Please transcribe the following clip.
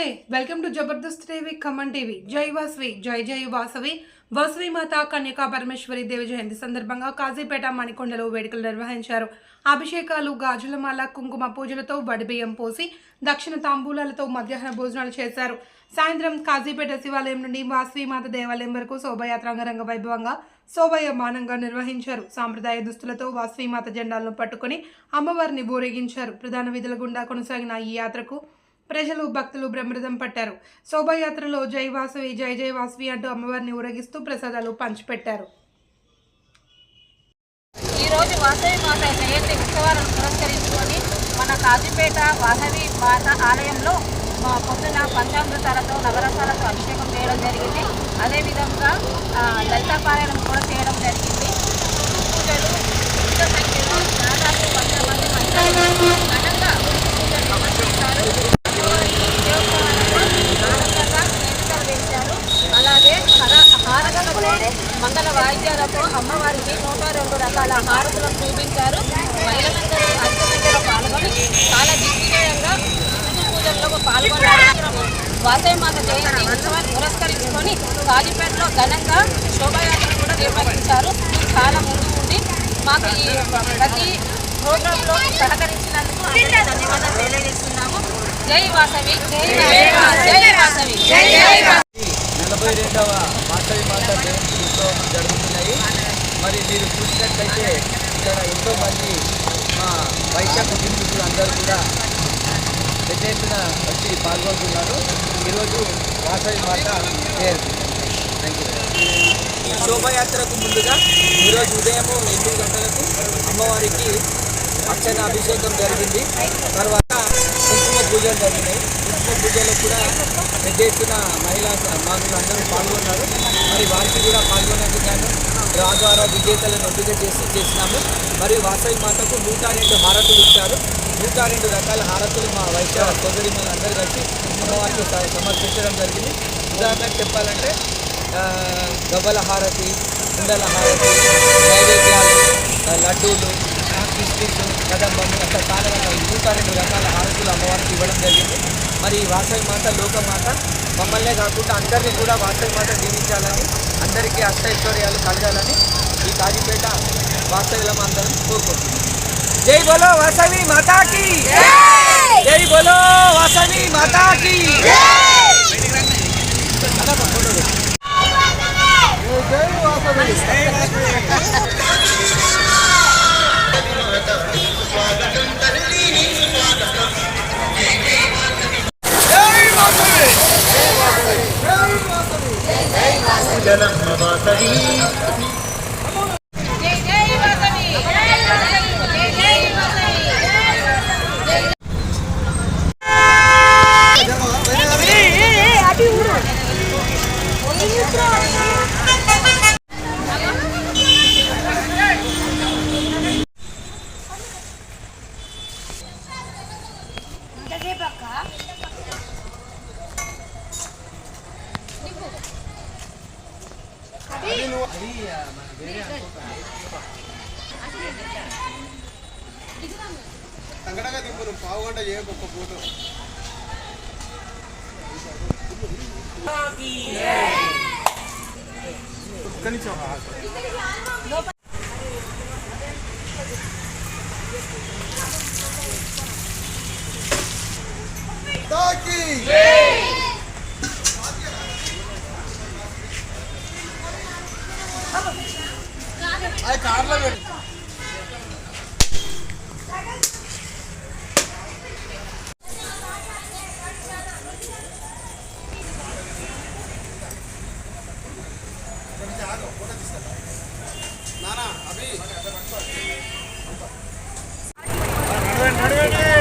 నమస్తే. Welcome to Jabardasth TV Khammam TV. జై వాసవి జై జై వాసవి. వాసవి మాత కన్యకా పరమేశ్వరి దేవి జయంతి సందర్భంగా కాజీపేట మణికొండలో వేడుకలు నిర్వహించారు. అభిషేకాలు గాజులమాల కుంకుమ పూజలతో వడిబియ్యం పోసి దక్షిణ తాంబూలాలతో మధ్యాహ్న భోజనాలు చేశారు. సాయంత్రం కాజీపేట శివాలయం నుండి వాసవి మాత దేవాలయం వరకు శోభయాత్ర అంగరంగ వైభవంగా శోభాయమానంగా నిర్వహించారు. సాంప్రదాయ దుస్తులతో వాసవి మాత జెండాలను పట్టుకుని అమ్మవారిని ఊరేగించారు. ప్రధాన విధుల గుండా కొనసాగిన ఈ యాత్రకు ప్రజలు భక్తులు బ్రహ్మృదం పట్టారు. శోభాయాత్రలో జై వాసవి జై జై వాసవి అంటూ అమ్మవారిని ఊరగిస్తూ ప్రసాదాలు పంచిపెట్టారు. ఈరోజు వాసవి మాత జయంతి ఉత్సవాలను పురస్కరించుకొని మన కాజీపేట వాసవి మాత ఆలయంలో మా పొద్దున పంచామృతాలతో నవరసాలతో అభిషేకం చేయడం జరిగింది. అదేవిధంగా లలితాపారాయణం కూడా చేయడం జరిగింది. వాయిద్యాలతో అమ్మవారికి నూట రెండు రకాల హారతులను చూపించారు. మహిళలందరూ అధిక సంఖ్యలో పాల్గొని చాలా దిగ్విజయంగా హిందూ పూజల్లో పాల్గొన్నారు. వాసవి మాత జయంతి ఉత్సవాన్ని పురస్కరించుకొని కాజీపేటలో ఘనంగా శోభాయాత్ర కూడా నిర్వహించారు. చాలా ముందు ఉండి మాకు ఈ ప్రతి ప్రోగ్రాంలో సహకరించినందుకు ధన్యవాదాలు తెలియజేస్తున్నాము. జై వాసవి జై వాసవి జై వాసవి. నలభై రెండవ మాత జయంతి జరుగుతున్నాయి. మరి మీరు చూసినట్లయితే ఇక్కడ ఎంతో మంది మా వైద్య కుటుంబీకులు అందరూ కూడా పెద్ద ఎత్తున వచ్చి పాల్గొంటున్నారు. ఈరోజు వాసవి మాత పేరు. థ్యాంక్ యూ శోభయాత్రకు ముందుగా ఈరోజు ఉదయం ఎనిమిది గంటలకు అమ్మవారికి అర్చన అభిషేకం జరిగింది. తర్వాత పూజలు జరిగినాయి కృష్ణ పూజలో కూడా పెద్ద ఎత్తున మహిళా మాకులు అందరూ పాల్గొన్నారు. మరి వారికి కూడా పాల్గొన్నందుకు గాను డ్రా ద్వారా విజేతలను ఎంపిక చేసి చేసినాము. మరియు వాసవి మాతకు నూట రెండు హారతులు ఇచ్చారు. నూట రెండు రకాల హారతులు మా వైద్య సోదరి అందరూ కలిసి అమ్మవారికి సమర్పించడం జరిగింది. ఉదాహరణకు చెప్పాలంటే గబ్బల హారతి కుండల హారతి నైవేద్యాలు లడ్డూలు కిస్మిస్ గత అట్లా చాలా రకాల నూట రెండు రకాల హారతులు అమ్మవారికి ఇవ్వడం జరిగింది మరి వాసవి మాత లోకమాత మమ్మల్నే కాకుండా అందరినీ కూడా వాసవి మాత జీవించాలని అందరికీ అష్టైశ్వర్యాలు కలగాలని ఈ కాజీపేట వాసవిలం అందరం కోరుకుంటున్నాం జై బోలో వాసవి మాతాకి జై బోలో వాసవి మాతాకి జై జై వాసవి జై జై జై వాసవి సంగటగా దింపు నువ్వు పావు గంట చేయకు ఒక్క ఒక్క నిమిషం తాకి. కార్లో పెట్టు నానా అభి నడవండి నడవండి